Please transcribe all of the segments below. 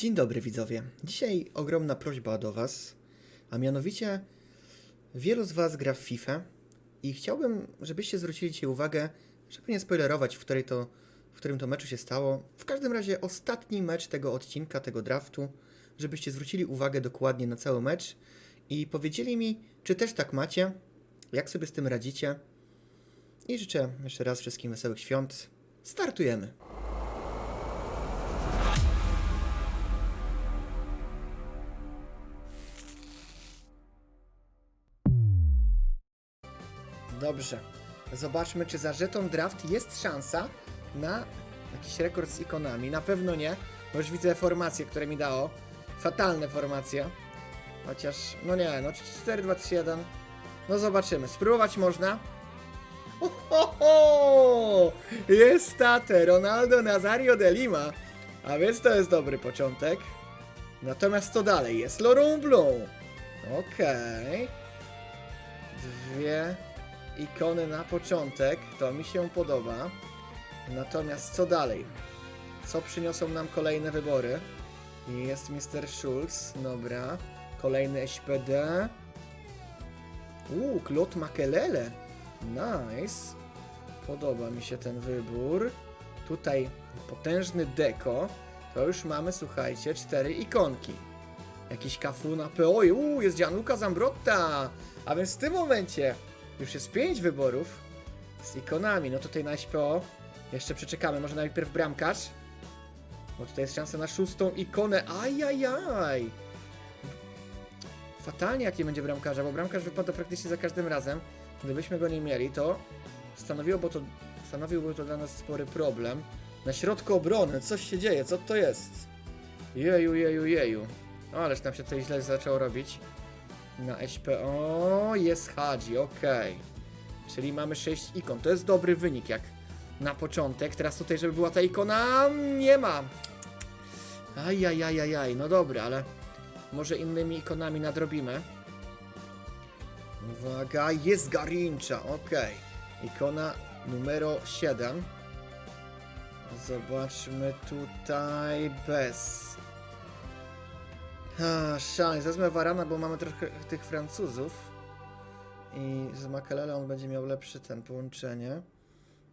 Dzień dobry widzowie. Dzisiaj ogromna prośba do Was, a mianowicie wielu z Was gra w FIFA i chciałbym, żebyście zwrócili dzisiaj uwagę, żeby nie spoilerować, w, której to, w którym to meczu się stało. W każdym razie ostatni mecz tego odcinka, tego draftu, żebyście zwrócili uwagę dokładnie na cały mecz i powiedzieli mi, czy też tak macie, jak sobie z tym radzicie. I życzę jeszcze raz wszystkim wesołych świąt. Startujemy! Dobrze. Zobaczmy, czy za żeton draft jest szansa na jakiś rekord z ikonami. Na pewno nie, bo już widzę formacje, które mi dało. Fatalne formacje. Chociaż, no nie, no 4, 2, 3, 1. No zobaczymy. Spróbować można. Ho, ho, ho! Jest tate, Ronaldo Nazario de Lima. A więc to jest dobry początek. Natomiast co dalej? Jest Blanc. Okej. Dwie ikony na początek. To mi się podoba. Natomiast co dalej? Co przyniosą nam kolejne wybory? Jest Mr. Schulz, dobra. Kolejny SPD. Uuu, Claude Makelele. Nice. Podoba mi się ten wybór. Tutaj potężny deko. To już mamy, słuchajcie, cztery ikonki. Jakiś kafu na PO. Uuu, jest Gianluca Zambrotta. A więc w tym momencie już jest pięć wyborów z ikonami. No tutaj na SPO jeszcze przeczekamy. Może najpierw bramkarz. Bo tutaj jest szansa na szóstą ikonę. Ajajaj. Fatalnie jaki będzie bramkarza, bo bramkarz wypada praktycznie za każdym razem. Gdybyśmy go nie mieli, to stanowiłoby to, stanowiłby to dla nas spory problem. Na środku obrony, coś się dzieje, co to jest? Jeju, jeju, jeju. O, ależ nam się tutaj źle zaczęło robić. Na SPO jest Hadzi, okej. Czyli mamy 6 ikon. To jest dobry wynik jak na początek. Teraz tutaj, żeby była ta ikona, nie ma. Ajajajajaj, no dobra, ale może innymi ikonami nadrobimy. Uwaga, jest Garincha, okej. Ikona numer 7. Zobaczmy tutaj bez. A, szans. Wezmę Varana, bo mamy trochę tych Francuzów. I z Makelele on będzie miał lepszy ten połączenie.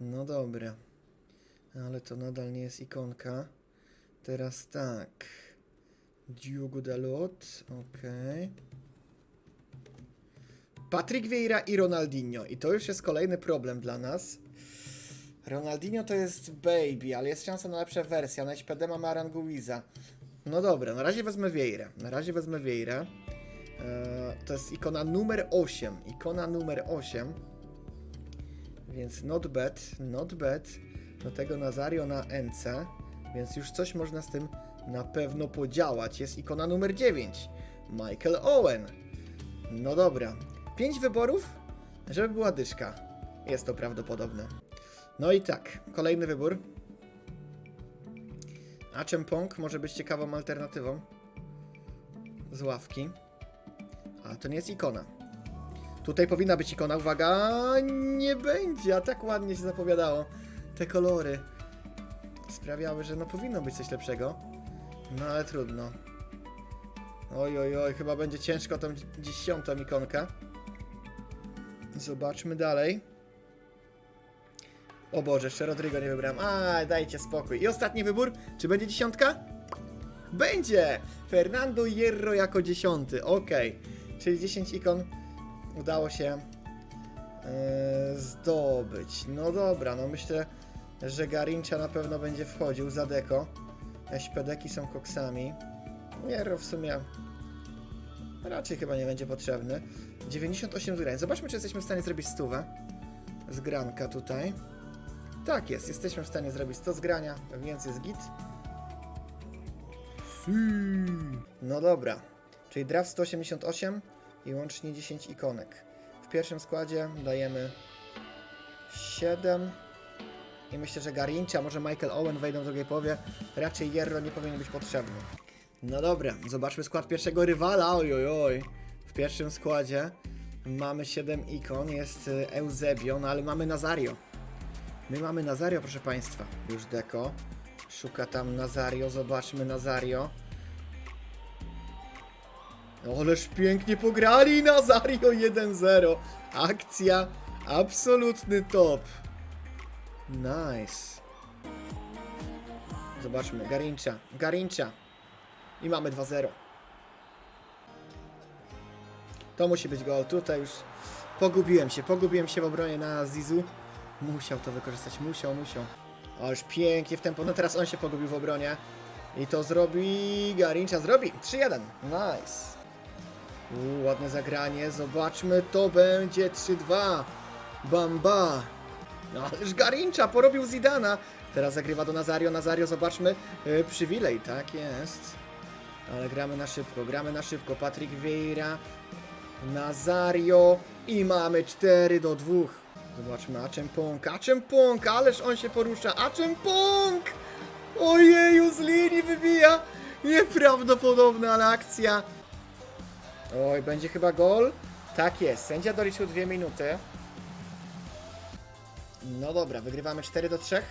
No dobra. Ale to nadal nie jest ikonka. Teraz tak. Diogo Dalot. Okej. Patryk Vieira i Ronaldinho. I to już jest kolejny problem dla nas. Ronaldinho to jest baby, ale jest szansa na lepsze wersje. Na SPD mamy Aranguiza. No dobra, na razie wezmę Vieira. Na razie wezmę Vieira. Eee, to jest ikona numer 8. Ikona numer 8. Więc not bad, not bad. Do tego Nazario na NC. Więc już coś można z tym na pewno podziałać. Jest ikona numer 9. Michael Owen. No dobra. 5 wyborów, żeby była dyszka. Jest to prawdopodobne. No i tak, kolejny wybór. Aczempong może być ciekawą alternatywą z ławki. A to nie jest ikona. Tutaj powinna być ikona, uwaga, nie będzie, a tak ładnie się zapowiadało. Te kolory sprawiały, że no powinno być coś lepszego. No ale trudno. Oj, oj, oj, chyba będzie ciężko tą dzi- dziesiątą ikonkę. Zobaczmy dalej. O Boże, jeszcze Rodrigo nie wybrałem. A, dajcie spokój. I ostatni wybór, czy będzie dziesiątka? Będzie! Fernando Hierro jako dziesiąty, okej. Czyli 10 ikon udało się e, zdobyć. No dobra, no myślę, że Garincha na pewno będzie wchodził za deko. SPDki są koksami. Hierro w sumie raczej chyba nie będzie potrzebny. 98 zgrań. Zobaczmy, czy jesteśmy w stanie zrobić stówę. Zgranka tutaj. Tak jest, jesteśmy w stanie zrobić 100 zgrania, więc jest git. No dobra, czyli draft 188 i łącznie 10 ikonek. W pierwszym składzie dajemy 7 i myślę, że Garincha, może Michael Owen wejdą w drugiej połowie. Raczej Hierro nie powinien być potrzebny. No dobra, zobaczmy skład pierwszego rywala. Oj, oj, oj. W pierwszym składzie mamy 7 ikon, jest Eusebio, no ale mamy Nazario. My mamy Nazario, proszę Państwa. Już deko. Szuka tam Nazario, zobaczmy Nazario. Ależ pięknie pograli Nazario 1-0. Akcja absolutny top. Nice. Zobaczmy, Garincza, Garincza. I mamy 2-0. To musi być gol. Tutaj już pogubiłem się, pogubiłem się w obronie na Zizu. Musiał to wykorzystać, musiał, musiał. Ależ pięknie w tempo. No teraz on się pogubił w obronie. I to zrobi Garincza, zrobi. 3-1. Nice. Uuu, ładne zagranie. Zobaczmy, to będzie 3-2. Bamba. No ależ Garincza porobił Zidana. Teraz zagrywa do Nazario. Nazario, zobaczmy. Yy, przywilej, tak jest. Ale gramy na szybko, gramy na szybko. Patryk Vieira, Nazario i mamy 4 do 2. Zobaczmy, Aczempong, Aczempong, ależ on się porusza. Aczempong! Ojeju, z linii wybija. Nieprawdopodobna akcja. Oj, będzie chyba gol. Tak jest, sędzia doliczył 2 minuty. No dobra, wygrywamy 4 do 3.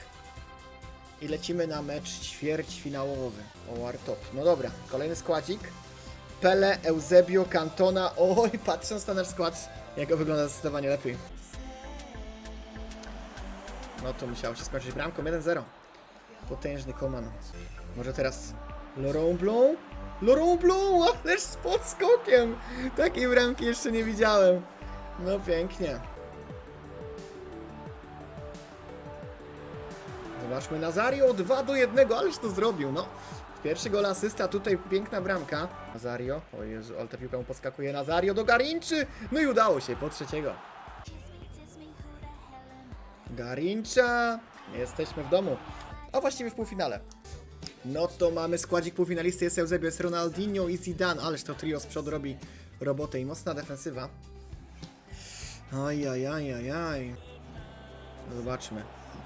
I lecimy na mecz ćwierćfinałowy. O, Wartop. No dobra, kolejny składzik. Pele, Eusebio, Cantona. Oj, patrząc na nasz skład, jak go wygląda zdecydowanie lepiej. No to musiało się skończyć bramką 1-0. Potężny Koman. Może teraz Laurent Blanc? Laurent Blanc, ależ z podskokiem! Takiej bramki jeszcze nie widziałem. No pięknie. Zobaczmy, Nazario 2 do 1, ależ to zrobił, no. Pierwszy gol asysta, tutaj piękna bramka. Nazario, o Jezu, ale ta piłka mu podskakuje. Nazario do Garinczy, no i udało się, po trzeciego. Garincza, jesteśmy w domu, a właściwie w półfinale. No to mamy składzik półfinalisty, jest Eusebio, jest Ronaldinho i Zidane, ależ to trio z przodu robi robotę i mocna defensywa. Ajajajajaj. Zobaczmy.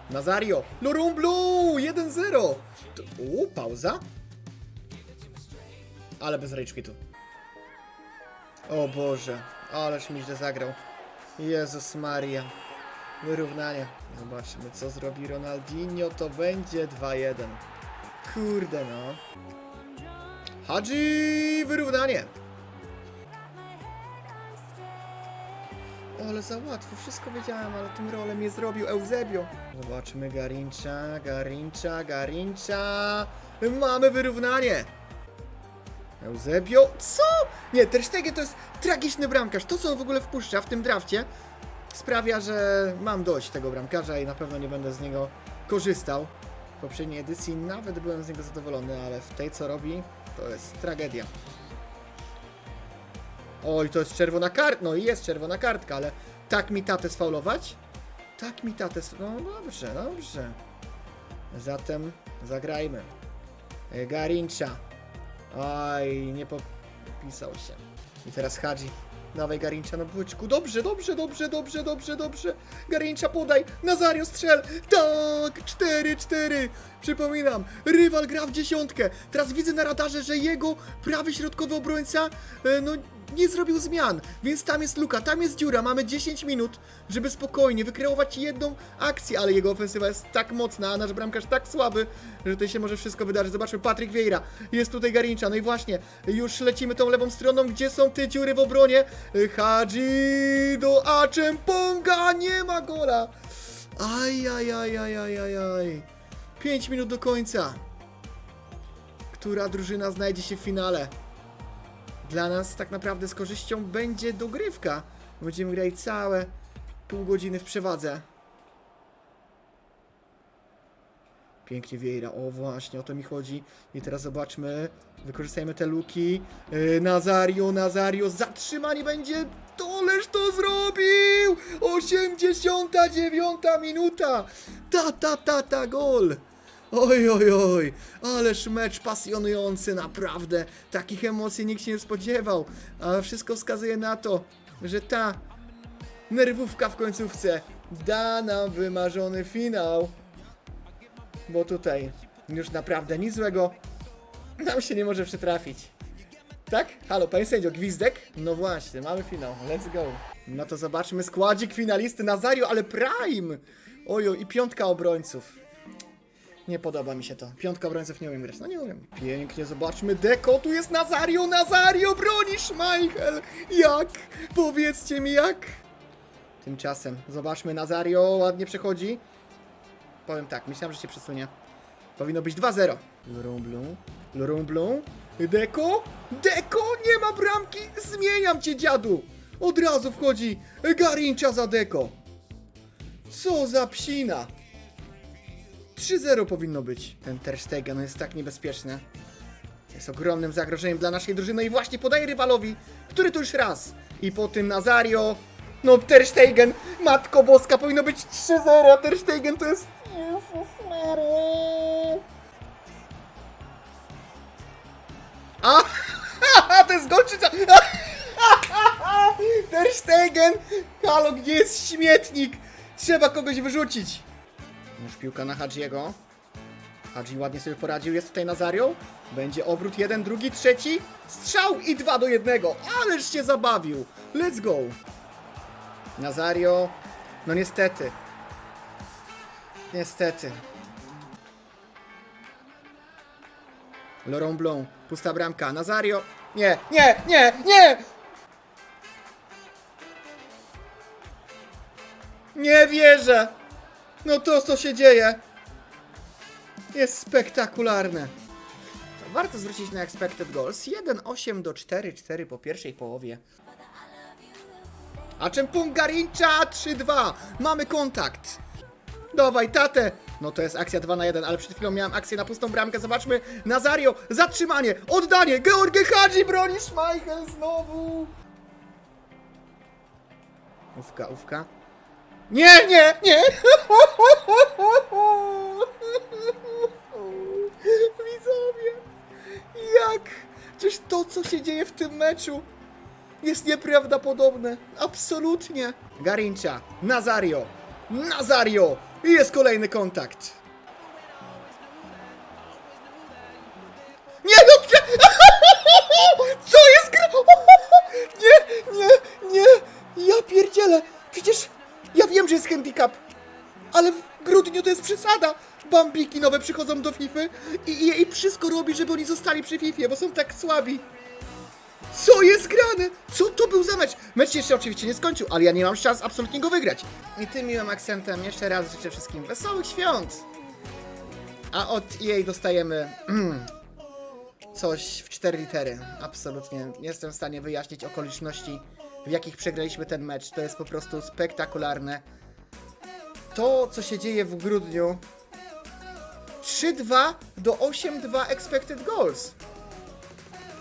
Nazario! Laurent Blanc! 1-0! To- U, pauza? Ale bez rage tu. O Boże, ależ mi źle zagrał. Jezus Maria. Wyrównanie. Zobaczmy, co zrobi Ronaldinho. To będzie 2-1. Kurde no. Hadzi! Wyrównanie! Ale za łatwo, wszystko wiedziałem, ale tym rolem nie zrobił Eusebio. Zobaczmy Garincza, Garincza, Garincza. Mamy wyrównanie. Eusebio, co? Nie, Ter Stegen to jest tragiczny bramkarz. To, co on w ogóle wpuszcza w tym drafcie, sprawia, że mam dość tego bramkarza i na pewno nie będę z niego korzystał. W poprzedniej edycji nawet byłem z niego zadowolony, ale w tej, co robi, to jest tragedia. Oj, to jest czerwona kartka. No i jest czerwona kartka, ale tak mi tatę sfaulować? Tak mi tatę No dobrze, dobrze. Zatem zagrajmy. E, Garincza. Aj, nie popisał się. I teraz Hadzi. Dawaj Garincza na błyczku. Dobrze, dobrze, dobrze, dobrze, dobrze, dobrze. Garincza podaj. Nazario strzel. Tak, 4-4. Przypominam, rywal gra w dziesiątkę. Teraz widzę na radarze, że jego prawy środkowy obrońca, e, no nie zrobił zmian, więc tam jest luka, tam jest dziura, mamy 10 minut, żeby spokojnie wykreować jedną akcję, ale jego ofensywa jest tak mocna, a nasz bramkarz tak słaby, że tutaj się może wszystko wydarzyć. Zobaczmy, Patryk Vieira, jest tutaj Garincza, no i właśnie, już lecimy tą lewą stroną, gdzie są te dziury w obronie, Hadzi do Aczemponga, nie ma gola! Aj, aj, aj, aj, aj, aj, aj. 5 minut do końca. Która drużyna znajdzie się w finale? Dla nas tak naprawdę z korzyścią będzie dogrywka. Będziemy grać całe pół godziny w przewadze. Pięknie Vieira, o właśnie, o to mi chodzi. I teraz zobaczmy, wykorzystajmy te luki. Yy, Nazario, Nazario, zatrzymanie będzie, toleż to zrobił! 89 minuta! Ta, ta, ta, ta, gol! Oj, oj, oj, ależ mecz pasjonujący, naprawdę. Takich emocji nikt się nie spodziewał. A wszystko wskazuje na to, że ta nerwówka w końcówce da nam wymarzony finał. Bo tutaj już naprawdę nic złego nam się nie może przytrafić. Tak? Halo, panie sędzio, gwizdek? No właśnie, mamy finał, let's go. No to zobaczmy składzik finalisty Nazario, ale Prime! Ojo, i piątka obrońców. Nie podoba mi się to. Piątka obrońców nie umiem grać. No nie umiem. Pięknie, zobaczmy. Deko, tu jest Nazario, Nazario, bronisz Michael. Jak? Powiedzcie mi jak? Tymczasem, zobaczmy, Nazario ładnie przechodzi. Powiem tak, myślałem, że się przesunie. Powinno być 2-0. Laurent Blanc, Laurent Blanc, Deko, Deko, nie ma bramki, zmieniam cię dziadu. Od razu wchodzi Garincza za Deko. Co za psina. 3-0 powinno być. Ten Ter Stegen jest tak niebezpieczny. Jest ogromnym zagrożeniem dla naszej drużyny i właśnie podaje rywalowi, który to już raz. I po tym Nazario. No Ter Stegen, Matko Boska, powinno być 3-0, a Ter Stegen to jest... Jezus Maria. A! to jest gol czy? Ter Stegen! Halo, gdzie jest śmietnik? Trzeba kogoś wyrzucić. Już piłka na Hadjiego. Hadji ładnie sobie poradził, jest tutaj Nazario. Będzie obrót jeden, drugi, trzeci. Strzał i dwa do jednego. Ależ się zabawił. Let's go. Nazario. No niestety. Niestety. Laurent Blanc. Pusta bramka. Nazario. Nie, nie, nie, nie! Nie wierzę! No to co się dzieje? Jest spektakularne. Warto zwrócić na expected goals. 1,8 do 4,4 po pierwszej połowie. A czym punkt Garincza 3-2. Mamy kontakt. Dawaj, tatę! No to jest akcja 2 na 1, ale przed chwilą miałem akcję na pustą bramkę. Zobaczmy. Nazario, zatrzymanie, oddanie. Georgie Hadzi broni Schmeichel znowu. Ówka, ówka. Nie, nie, nie! Widzowie, jak? Przecież to, co się dzieje w tym meczu, jest nieprawdopodobne. Absolutnie. Garincza, Nazario, Nazario! I jest kolejny kontakt. Ale w grudniu to jest przesada. Bambiki nowe przychodzą do FIFA i, i, i wszystko robi, żeby oni zostali przy FIFA, bo są tak słabi. Co jest grane? Co to był za mecz? Mecz jeszcze oczywiście nie skończył, ale ja nie mam szans absolutnie go wygrać. I tym miłym akcentem jeszcze raz życzę wszystkim wesołych świąt. A od EA dostajemy coś w cztery litery. Absolutnie nie jestem w stanie wyjaśnić okoliczności, w jakich przegraliśmy ten mecz. To jest po prostu spektakularne. To, co się dzieje w grudniu. 3-2 do 8-2 expected goals.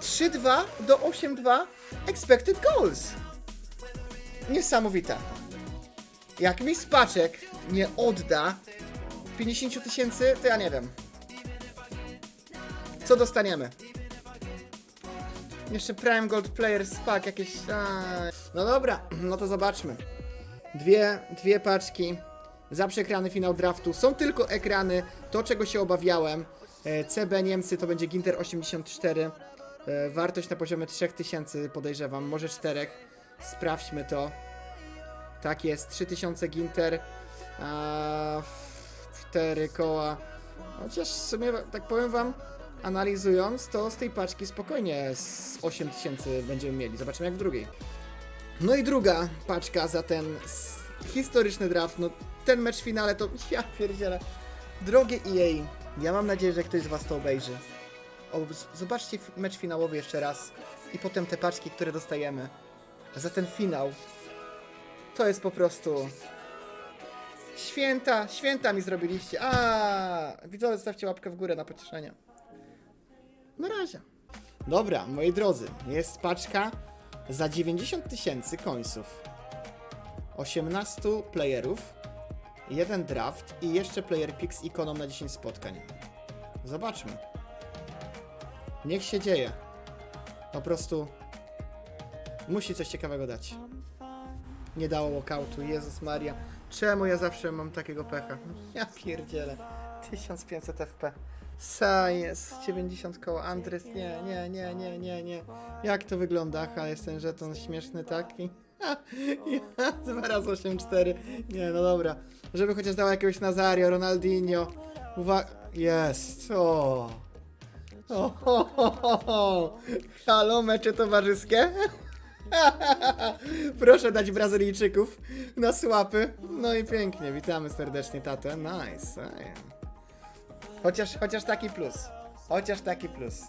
3-2 do 8-2 expected goals. Niesamowite. Jak mi spaczek nie odda 50 tysięcy, to ja nie wiem. Co dostaniemy? Jeszcze Prime Gold Players Pack jakieś... A... No dobra, no to zobaczmy. Dwie, dwie paczki. Zawsze ekrany finał draftu. Są tylko ekrany, to czego się obawiałem. E, CB Niemcy to będzie Ginter 84. E, Wartość na poziomie 3000 podejrzewam, może 4. Sprawdźmy to. Tak jest, 3000 Ginter. A, 4 koła. Chociaż w sumie, tak powiem wam, analizując, to z tej paczki spokojnie z 8000 będziemy mieli. Zobaczymy jak w drugiej. No i druga paczka za ten historyczny draft. No ten mecz w finale to ja pierdzielę. Drogie EA, ja mam nadzieję, że ktoś z was to obejrzy. O, zobaczcie mecz finałowy jeszcze raz i potem te paczki, które dostajemy. A za ten finał to jest po prostu święta, święta mi zrobiliście. A, widzowie, zostawcie łapkę w górę na pocieszenie. Na razie. Dobra, moi drodzy, jest paczka za 90 tysięcy końców. 18 playerów, jeden draft i jeszcze player pick z ikoną na 10 spotkań. Zobaczmy. Niech się dzieje. Po prostu musi coś ciekawego dać. Nie dało walkoutu, Jezus Maria. Czemu ja zawsze mam takiego pecha? Ja pierdzielę. 1500 FP. Science, 90 koło, Andres, nie, nie, nie, nie, nie, nie. Jak to wygląda? Aha, jest ten żeton śmieszny taki. Ja, dwa razy 8-4. Nie, no dobra. Żeby chociaż dał jakiegoś Nazario, Ronaldinho. Uwaga. Jest. O. O, ho, ho, ho, ho. Halo, mecze towarzyskie? Proszę dać Brazylijczyków na słapy. No i pięknie, witamy serdecznie tatę. Nice. Chociaż, chociaż taki plus. Chociaż taki plus.